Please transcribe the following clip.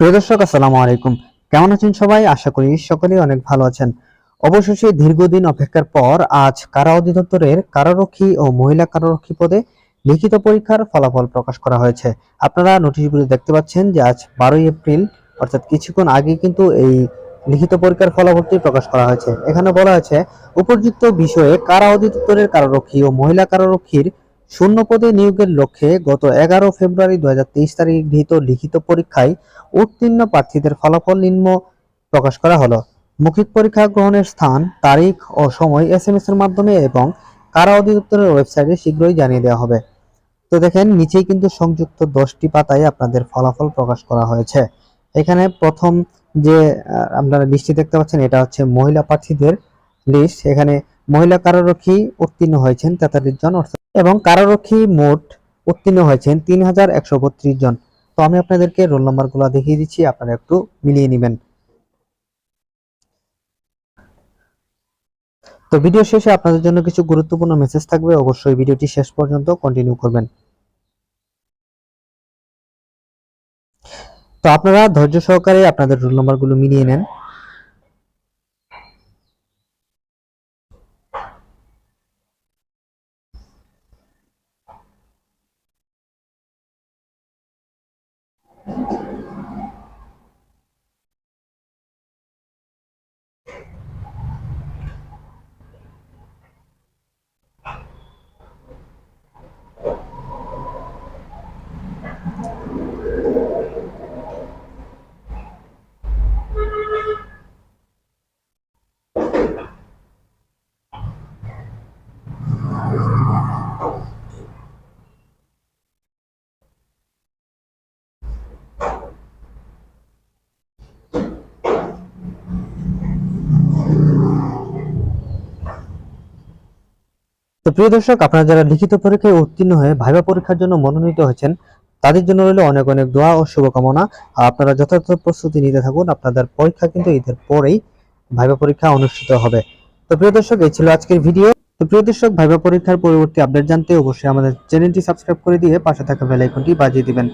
প্রিয় দর্শক, আসসালামু আলাইকুম। কেমন আছেন সবাই? আশা করি সকলেই অনেক ভালো আছেন। অবশেষে দীর্ঘদিন অপেক্ষার পর আজ কারা অধিদপ্তরের কারারক্ষী ও মহিলা কারারক্ষী পদে লিখিত পরীক্ষার ফলাফল প্রকাশ করা হয়েছে। আপনারা নোটিশগুলি দেখতে পাচ্ছেন যে আজ বারোই এপ্রিল, অর্থাৎ কিছুক্ষণ আগে কিন্তু এই লিখিত পরীক্ষার ফলাফলটি প্রকাশ করা হয়েছে। এখানে বলা হয়েছে, উপযুক্ত বিষয়ে কারা অধিদপ্তরের কারারক্ষী ও মহিলা কারারক্ষীর শূন্য পদে নিয়োগের লক্ষ্যে গত এগারো ফেব্রুয়ারি দু তারিখ গৃহীত লিখিত পরীক্ষায় উত্তীর্ণ প্রার্থীদের ফলাফল নিম্ন প্রকাশ করা হলো। মৌখিক পরীক্ষা গ্রহণের স্থান, তারিখ ও সময় এস এম এর মাধ্যমে এবং কারা অধিদপ্তরের ওয়েবসাইটে শীঘ্রই জানিয়ে দেওয়া হবে। তো দেখেন, নিচেই কিন্তু সংযুক্ত দশটি পাতায় আপনাদের ফলাফল প্রকাশ করা হয়েছে। এখানে প্রথম যে আপনারা লিস্টটি দেখতে পাচ্ছেন, এটা হচ্ছে মহিলা প্রার্থীদের লিস্ট। এখানে মহিলা কারারক্ষী উত্তীর্ণ হয়েছেন তেতাল্লিশ জন, অর্থাৎ এবং কারারক্ষী মোট উত্তীর্ণ হয়েছেন তিন হাজার একশো বত্রিশ জন। তো আমি আপনাদেরকে রোল নাম্বারগুলো দেখিয়ে দিচ্ছি, আপনারা একটু মিলিয়ে নেবেন। তো ভিডিও শেষে আপনাদের জন্য কিছু গুরুত্বপূর্ণ মেসেজ থাকবে, অবশ্যই ভিডিওটি শেষ পর্যন্ত কন্টিনিউ করবেন। তো আপনারা ধৈর্য সহকারে আপনাদের রোল নাম্বারগুলো মিলিয়ে নেন। তো প্রিয় দর্শক, আপনারা যারা লিখিত পরীক্ষায় উত্তীর্ণ হয়ে ভাইবা পরীক্ষার জন্য মনোনীত হয়েছেন, তাদের জন্য রইল অনেক অনেক দোয়া ও শুভকামনা। আর আপনারা যথাযথ প্রস্তুতি নিতে থাকুন, আপনাদের পরীক্ষা কিন্তু ঈদের পরেই ভাইবা পরীক্ষা অনুষ্ঠিত হবে। তো প্রিয় দর্শক, এই ছিল আজকের ভিডিও। তো প্রিয় দর্শক, ভাইবা পরীক্ষার পরবর্তী আপডেট জানতে অবশ্যই আমাদের চ্যানেলটি সাবস্ক্রাইব করে দিয়ে পাশে থাকা বেল আইকনটি বাজিয়ে দিবেন।